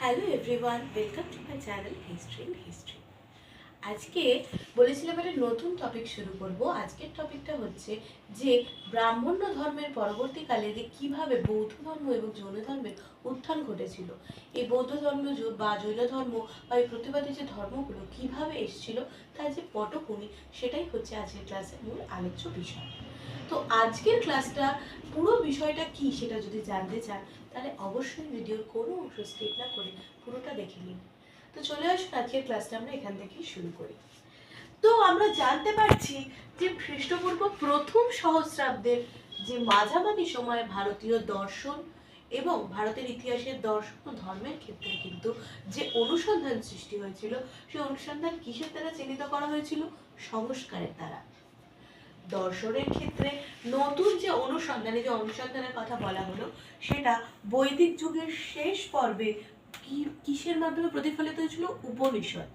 Hello everyone welcome to my channel history in history আজকে বলেছিলাম একটা নতুন টপিক শুরু করব। আজকের টপিকটা হচ্ছে যে ব্রাহ্মণ্য ধর্মের পরবর্তীকালে যে কীভাবে বৌদ্ধ ধর্ম এবং জৈন ধর্মের উত্থান ঘটেছিল। এই বৌদ্ধ ধর্ম বা জৈন ধর্ম বা এই প্রতিবাদী যে ধর্মগুলো কীভাবে এসেছিল, তার যে পটভূমি, সেটাই হচ্ছে আজকের ক্লাসের মূল আলোচ্য বিষয়। তো আজকের ক্লাসটা পুরো বিষয়টা কি সেটা যদি জানতে চান, তাহলে অবশ্যই ভিডিওর কোনো অংশ স্কিপ না করে পুরোটা দেখে নিন। তো চলে আসুন, আজকের ক্লাসটা আমরা এখান থেকেই শুরু করি। তো আমরা জানতে পারছি যে খ্রিস্টপূর্ব প্রথম সহস্রাব্দের যে মাঝামাঝি সময়ে ভারতীয় দর্শন এবং ভারতের ইতিহাসের দর্শন ও ধর্মের ক্ষেত্রে কিন্তু যে অনুসন্ধান সৃষ্টি হয়েছিল, সেই অনুসন্ধান কিসের দ্বারা চিহ্নিত করা হয়েছিল? সংস্কারের দ্বারা। দর্শনের ক্ষেত্রে নতুন যে অনুসন্ধানে যে অনুসন্ধানের কথা বলা হলো, সেটা বৈদিক যুগের শেষ পর্বে কি, কিসের মাধ্যমে প্রতিফলিত হয়েছিল? উপনিষদ।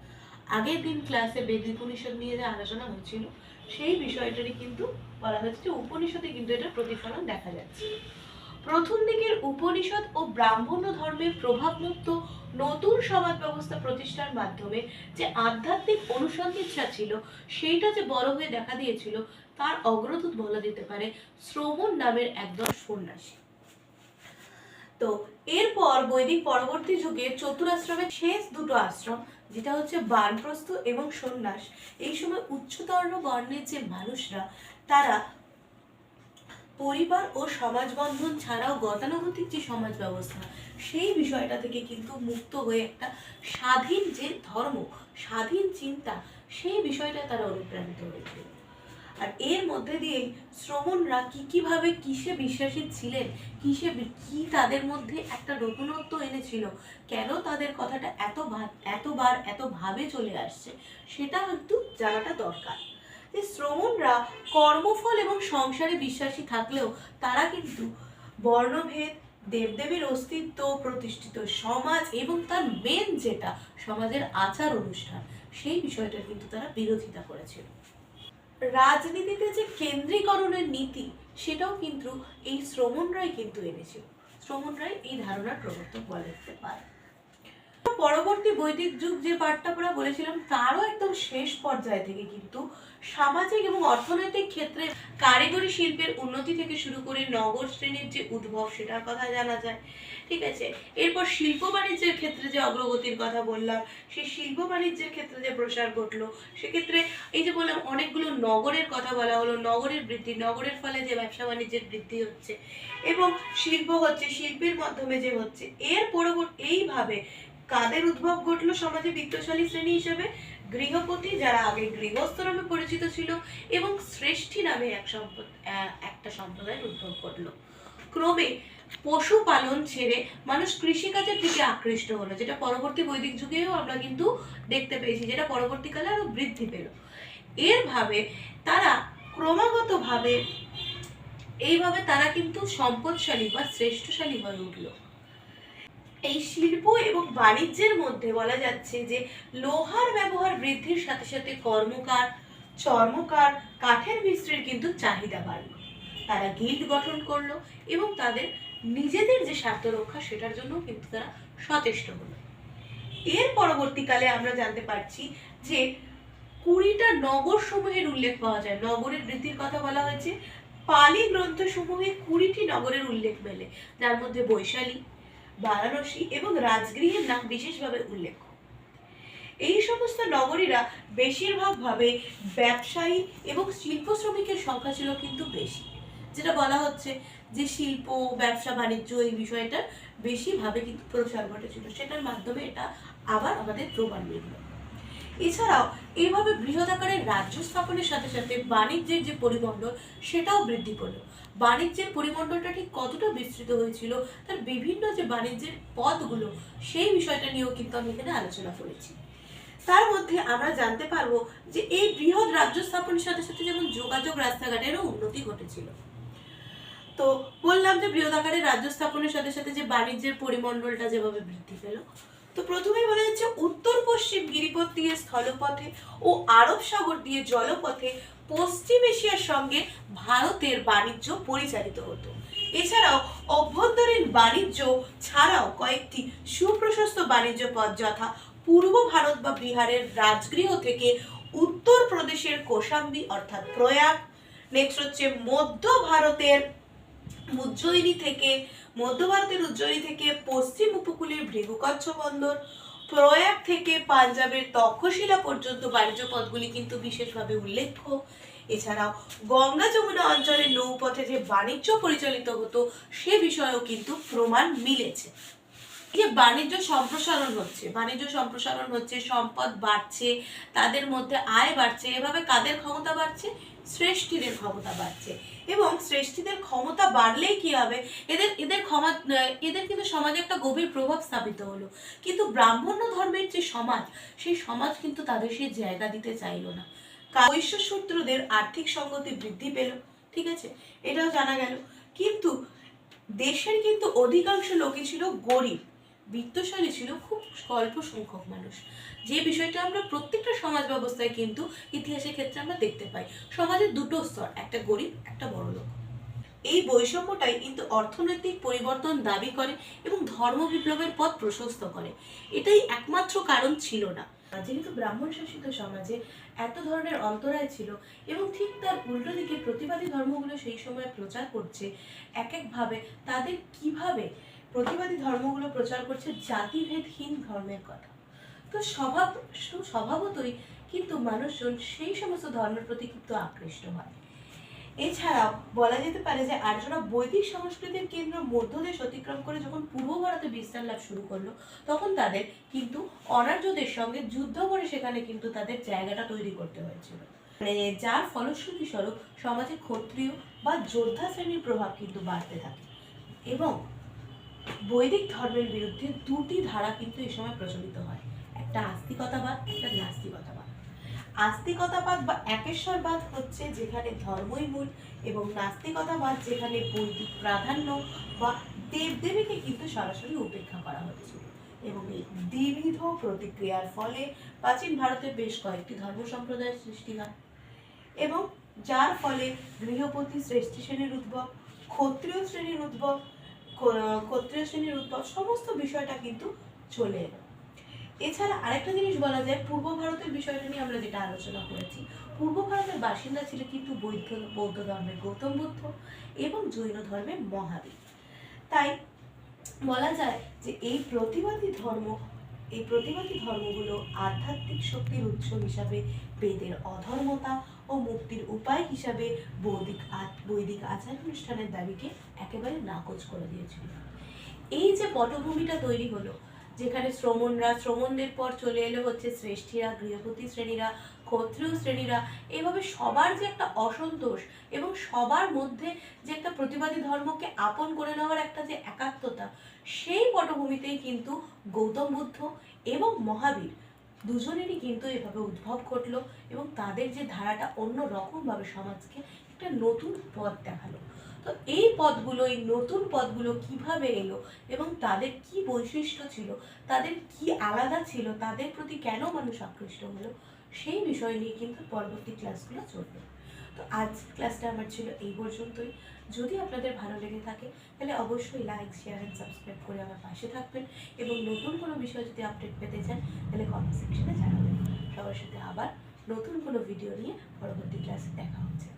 আগের দিন ক্লাসে বেদ উপনিষদ নিয়ে যে আলোচনা হচ্ছিল, সেই বিষয়টারই কিন্তু বলা হচ্ছে যে উপনিষদে কিন্তু এটা প্রতিফলন দেখা যাচ্ছে। প্রথম দিকের উপনিষদ ও ব্রাহ্মণ্য ধর্মের প্রভাবমুক্ত নতুন সমাজ ব্যবস্থা প্রতিষ্ঠার মাধ্যমে যে আধ্যাত্মিক অনুসন্ধিৎসা ছিল, সেইটা যে বড় হয়ে দেখা দিয়েছিল, তার অগ্রদূত বলা যেতে পারে শ্রবণ নামের একদল সন্ন্যাসী। তো এরপর বৈদিক পরবর্তী যুগে চতুরাশ্রমের শেষ দুটো আশ্রম, যেটা হচ্ছে বানপ্রস্থ এবং সন্ন্যাস, এই সময় উচ্চতর বর্ণের যে মানুষরা, তারা পরিবার ও সমাজ বন্ধন ছাড়াও গতানুগতিক যে সমাজ ব্যবস্থা, সেই বিষয়টা থেকে কিন্তু মুক্ত হয়ে একটা স্বাধীন যে ধর্ম, স্বাধীন চিন্তা, সেই বিষয়টা তারা অনুপ্রাণিত হয়েছিল আর এর মধ্যে দিয়ে শ্রমণরা কি কীভাবে কিসে বিশ্বাসী ছিলেন, কিসে কি তাদের মধ্যে একটা নতুনত্ব এনেছিল, কেন তাদের কথাটা এত এতবার, এতভাবে চলে আসছে, সেটা একটু জানাটা দরকার। যে শ্রমণরা কর্মফল এবং সংসারে বিশ্বাসী থাকলেও তারা কিন্তু বর্ণভেদ, দেবদেবীর অস্তিত্ব, প্রতিষ্ঠিত সমাজ এবং তার মেন যেটা, সমাজের আচার অনুষ্ঠান, সেই বিষয়টার কিন্তু তারা বিরোধিতা করেছিল। রাজনীতিতে যে কেন্দ্রীকরণের নীতি, সেটাও কিন্তু এই শ্রমণরাই কিন্তু এনেছিল। শ্রমণরাই এই ধারণার প্রবর্তক বলা যেতে পারে। পরবর্তী বৈদিক যুগ যে পাঠটা আমরা বলেছিলাম, তারও একদম শেষ পর্যায় থেকে কিন্তু সামাজিক এবং অর্থনৈতিক ক্ষেত্রে কারিগরি শিল্পের উন্নতি থেকে শুরু করে নগর শ্রেণির যে উদ্ভব সেটার কথা জানা যায়। ঠিক আছে? এরপর শিল্প বাণিজ্যের ক্ষেত্রে যে অগ্রগতির কথা বললাম, সেই শিল্প বাণিজ্যের ক্ষেত্রে যে প্রসার ঘটলো, সেক্ষেত্রে এই যে বললাম, অনেকগুলো নগরের কথা বলা হলো, নগরের বৃদ্ধি, নগরের ফলে যে ব্যবসা বাণিজ্যের বৃদ্ধি হচ্ছে এবং শিল্প হচ্ছে, শিল্পের মাধ্যমে যে হচ্ছে, এর পরবর্তী, এইভাবে কাদের উদ্ভব ঘটলো সমাজে বিত্তশালী শ্রেণি হিসেবে? গৃহপতি যারা আগে গৃহস্থ নামে পরিচিত ছিল এবং শ্রেষ্ঠী নামে এক সম্পদ একটা সম্প্রদায়ের উদ্ভব ঘটলো। ক্রমে পশুপালন ছেড়ে মানুষ কৃষিকাজের দিকে আকৃষ্ট হলো, যেটা পরবর্তী বৈদিক যুগেও আমরা কিন্তু দেখতে পেয়েছি, যেটা পরবর্তীকালে আরও বৃদ্ধি পেল। এর ভাবে তারা ক্রমাগতভাবে, এইভাবে তারা কিন্তু সম্পদশালী বা শ্রেষ্ঠশালী হয়ে উঠল। এই শিল্প এবং বাণিজ্যের মধ্যে বলা যাচ্ছে যে লোহার ব্যবহার বৃদ্ধির সাথে সাথে কর্মকার, চর্মকার, কাঠের মিস্ত্রির কিন্তু চাহিদা বাড়লো। তারা গিল্ড গঠন করল এবং তাদের নিজেদের যে স্বার্থ রক্ষা সেটার জন্য কিন্তু তারা সচেষ্ট হলো। এর পরবর্তীকালে আমরা জানতে পারছি যে কুড়িটা নগর সমূহের উল্লেখ পাওয়া যায়। নগরের বৃদ্ধির কথা বলা হয়েছে। পালি গ্রন্থ সমূহে কুড়িটি নগরের উল্লেখ মেলে। যার মধ্যে বৈশালী বারাণসী এবং রাজগৃহের নাম বিশেষভাবে উল্লেখ্য এই সমস্ত নগরীরা বেশিরভাগভাবে ব্যবসায়ী এবং শিল্প শ্রমিকের সংখ্যা ছিল কিন্তু বেশি। যেটা বলা হচ্ছে যে শিল্প, ব্যবসা, বাণিজ্য এই বিষয়টা বেশিভাবে কিন্তু প্রসার ঘটেছিল। সেটার মাধ্যমে এটা আবার আমাদের প্রমাণ মিলল। এছাড়াও এইভাবে বৃহৎ আকারের রাজ্য স্থাপনের সাথে সাথে বাণিজ্যের যে পরিমণ্ডল, সেটাও বৃদ্ধি পেল বাণিজ্যের পরিমণ্ডলটা ঠিক কতটা বিস্তৃত হয়েছিল, তার বিভিন্ন যে বাণিজ্যের পথগুলো, সেই বিষয়টা নিয়েও কিন্তু আমি এখানে আলোচনা করেছি। তার মধ্যে আমরা জানতে পারব যে এই বৃহৎ রাজ্য স্থাপনের সাথে সাথে যেমন যোগাযোগ রাস্তাঘাটেরও উন্নতি ঘটেছিল। তো বললাম যে বৃহৎ আকারের রাজ্য স্থাপনের সাথে সাথে যে বাণিজ্যের পরিমণ্ডলটা যেভাবে বৃদ্ধি পেল, তো প্রথমেই বলা যাচ্ছে উত্তর পশ্চিম গিরিপথ দিয়ে স্থলপথে ও আরব সাগর দিয়ে জলপথে পশ্চিম এশিয়ার সঙ্গে ভারতের বাণিজ্য পরিচালিত হতো। এছাড়াও অভ্যন্তরীণ বাণিজ্য ছাড়াও কয়েকটি সুপ্রশস্ত বাণিজ্য পথ যথা পূর্ব ভারত বা বিহারের রাজগৃহ থেকে উত্তর প্রদেশের কোশাম্বি অর্থাৎ প্রয়াগ, নেক্সট হচ্ছে মধ্য ভারতের উজ্জয়িনী থেকে, মধ্য ভারতের উজ্জয়িনী থেকে পশ্চিম উপকূলের ভৃগুকচ্ছ বন্দর প্রয়াগ থেকে পাঞ্জাবের তক্ষশিলা পর্যন্ত বাণিজ্য পথগুলি কিন্তু বিশেষভাবে উল্লেখ্য। এছাড়াও গঙ্গা যমুনা অঞ্চলের নৌপথে যে বাণিজ্য পরিচালিত হতো, সে বিষয়েও কিন্তু প্রমাণ মিলেছে। যে বাণিজ্য সম্প্রসারণ হচ্ছে। বাণিজ্য সম্প্রসারণ হচ্ছে, সম্পদ বাড়ছে, তাদের মধ্যে আয় বাড়ছে, এভাবে কাদের ক্ষমতা বাড়ছে? শ্রেষ্ঠীদের ক্ষমতা বাড়ছে। এবং শ্রেষ্ঠীদের ক্ষমতা বাড়লেই কি হবে? এদের এদের ক্ষমা, এদের কিন্তু সমাজে একটা গভীর প্রভাব স্থাপিত হলো। কিন্তু ব্রাহ্মণ্য ধর্মের যে সমাজ, সেই সমাজ কিন্তু তাদের সেই জায়গা দিতে চাইলো না। বৈশ্য সূত্রদের আর্থিক সঙ্গতি বৃদ্ধি পেল, ঠিক আছে? এটাও জানা গেল। কিন্তু দেশের কিন্তু অধিকাংশ লোকই ছিল গরিব। বিত্তশালী ছিল খুব স্বল্প সংখ্যক মানুষ। যে বিষয়টা আমরা প্রত্যেকটা সমাজ ব্যবস্থায় কিন্তু ইতিহাসের ক্ষেত্রে আমরা দেখতে পাই। সমাজের দুটো স্তর, একটা গরিব, একটা বড় লোক। এই বৈষম্যটাই কিন্তু অর্থনৈতিক পরিবর্তন দাবি করে এবং ধর্ম বিপ্লবের পথ প্রশস্ত করে। এটাই একমাত্র কারণ ছিল না। যেহেতু ব্রাহ্মণ শাসিত সমাজে এত ধরনের অন্তরায় ছিল এবং ঠিক তার উল্টো দিকে প্রতিবাদী ধর্মগুলো সেই সময় প্রচার করছে এক একভাবে তাদের কীভাবে প্রতিবাদী ধর্মগুলো প্রচার করছে জাতিভেদহীন ধর্মের কথা। তো স্বভাব, স্বভাবতই কিন্তু মানুষজন সেই সমস্ত ধর্মের প্রতি কিন্তু আকৃষ্ট হয়। এছাড়াও বলা যেতে পারে যে আর্যরা বৈদিক সংস্কৃতির কেন্দ্র মধ্যদেশ অতিক্রম করে যখন পূর্ব ভারতে বিস্তার লাভ শুরু করল, তখন তাদের কিন্তু অনার্যদের সঙ্গে যুদ্ধ করে সেখানে কিন্তু তাদের জায়গাটা তৈরি করতে হয়েছিল। মানে যার ফলশ্রুতি স্বরূপ সমাজে ক্ষত্রিয় বা যোদ্ধা শ্রেণির প্রভাব কিন্তু বাড়তে থাকে। এবং বৈদিক ধর্মের বিরুদ্ধে দুটি ধারা কিন্তু এই সময় প্রচলিত হয়। একটা আস্তিকতাবাদ, একটা নাস্তিকতাবাদ। আস্তিকতাবাদ বা একেশ্বরবাদ হচ্ছে যেখানে ধর্মই মূল এবং নাস্তিকতাবাদ যেখানে বৈদিক প্রাধান্য বা দেবদেবীকে কিন্তু সরাসরি উপেক্ষা করা হচ্ছিল এবং এই দ্বিবিধ প্রতিক্রিয়ার ফলে প্রাচীন ভারতে বেশ কয়েকটি ধর্ম সম্প্রদায়ের সৃষ্টি হয়। এবং যার ফলে গৃহপতি শ্রেষ্ঠী শ্রেণির উদ্ভব, ক্ষত্রিয় শ্রেণির উদ্ভব ক্ষত্রিয় শ্রেণির উদ্ভব সমস্ত বিষয়টা কিন্তু চলে এলো। এছাড়া আরেকটা জিনিস বলা যায়, পূর্ব ভারতের বিষয়টা নিয়ে আমরা যেটা আলোচনা করেছি, পূর্ব ভারতের বাসিন্দা ছিল কিন্তু বৌদ্ধ বৌদ্ধ ধর্মের গৌতম বুদ্ধ এবং জৈন ধর্মের মহাবীর। তাই বলা যায় যে এই প্রতিবাদী ধর্ম এই প্রতিবাদী ধর্মগুলো আধ্যাত্মিক শক্তির উৎস হিসাবে বেদের অধর্মতা ও মুক্তির উপায় হিসাবে বৈদিক বৈদিক আচার অনুষ্ঠানের দাবিকে একেবারে নাকচ করে দিয়েছিল। এই যে পটভূমিটা তৈরি হলো যেখানে শ্রমণরা, শ্রমণদের পর চলে এলো হচ্ছে শ্রেষ্ঠীরা গৃহপতি শ্রেণীরা, ক্ষত্রিয় শ্রেণীরা। এভাবে সবার যে একটা অসন্তোষ এবং সবার মধ্যে যে একটা প্রতিবাদী ধর্মকে আপন করে নেওয়ার একটা যে একাত্মতা, সেই পটভূমিতেই কিন্তু গৌতম বুদ্ধ এবং মহাবীর দুজনেরই কিন্তু এভাবে উদ্ভব ঘটলো এবং তাদের যে ধারাটা অন্য রকমভাবে সমাজকে একটা নতুন পথ দেখাল। তো এই পথগুলো এই নতুন পদগুলো কীভাবে এলো এবং তাদের কি বৈশিষ্ট্য ছিল? তাদের কি আলাদা ছিল? তাদের প্রতি কেন মানুষ আকৃষ্ট হলো? সেই বিষয় নিয়ে কিন্তু পরবর্তী ক্লাসগুলো চলবে। তো আজ ক্লাসটা আমার ছিল এই পর্যন্তই। যদি আপনাদের ভালো লেগে থাকে, তাহলে অবশ্যই লাইক শেয়ার অ্যান্ড সাবস্ক্রাইব করে আমার পাশে থাকবেন এবং নতুন কোনো বিষয় যদি আপডেট পেতে চান, তাহলে কমেন্ট সেকশনে জানাবেন। সবার সাথে আবার নতুন কোনো ভিডিও নিয়ে পরবর্তী ক্লাসে দেখা হচ্ছে।